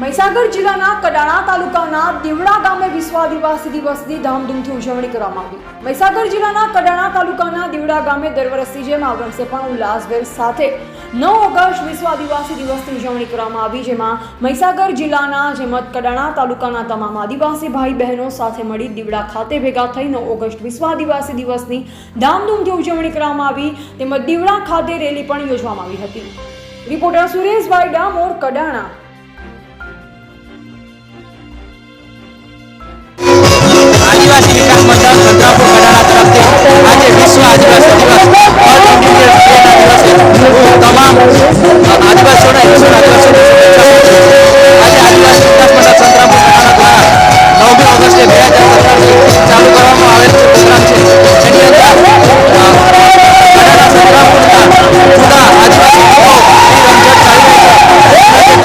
મહીસાગર જિલ્લાના કડાણા તાલુકાના દેવડા ગામે વિશ્વ આદિવાસી દિવસની ધામધૂમથી ઉજવણી કરવામાં આવી. મહીસાગર જિલ્લાના કડાણા તાલુકાના દેવડા ગામે દર વર્ષની જેમ આ વર્ષે પણ ઉલ્લાસભેર સાથે નવ ઓગસ્ટ વિશ્વ આદિવાસી દિવસની ઉજવણી કરવામાં આવી, જેમાં મહીસાગર જિલ્લાના જેમજ કડાણા તાલુકાના તમામ આદિવાસી ભાઈ બહેનો સાથે મળી દીવડા ખાતે ભેગા થઈ નવ ઓગસ્ટ વિશ્વ આદિવાસી દિવસની ધામધૂમથી ઉજવણી કરવામાં આવી. તેમજ દીવડા ખાતે રેલી પણ યોજવામાં આવી હતી. રિપોર્ટર સુરેશભાઈ ડામોર, કડાણા. 谢谢。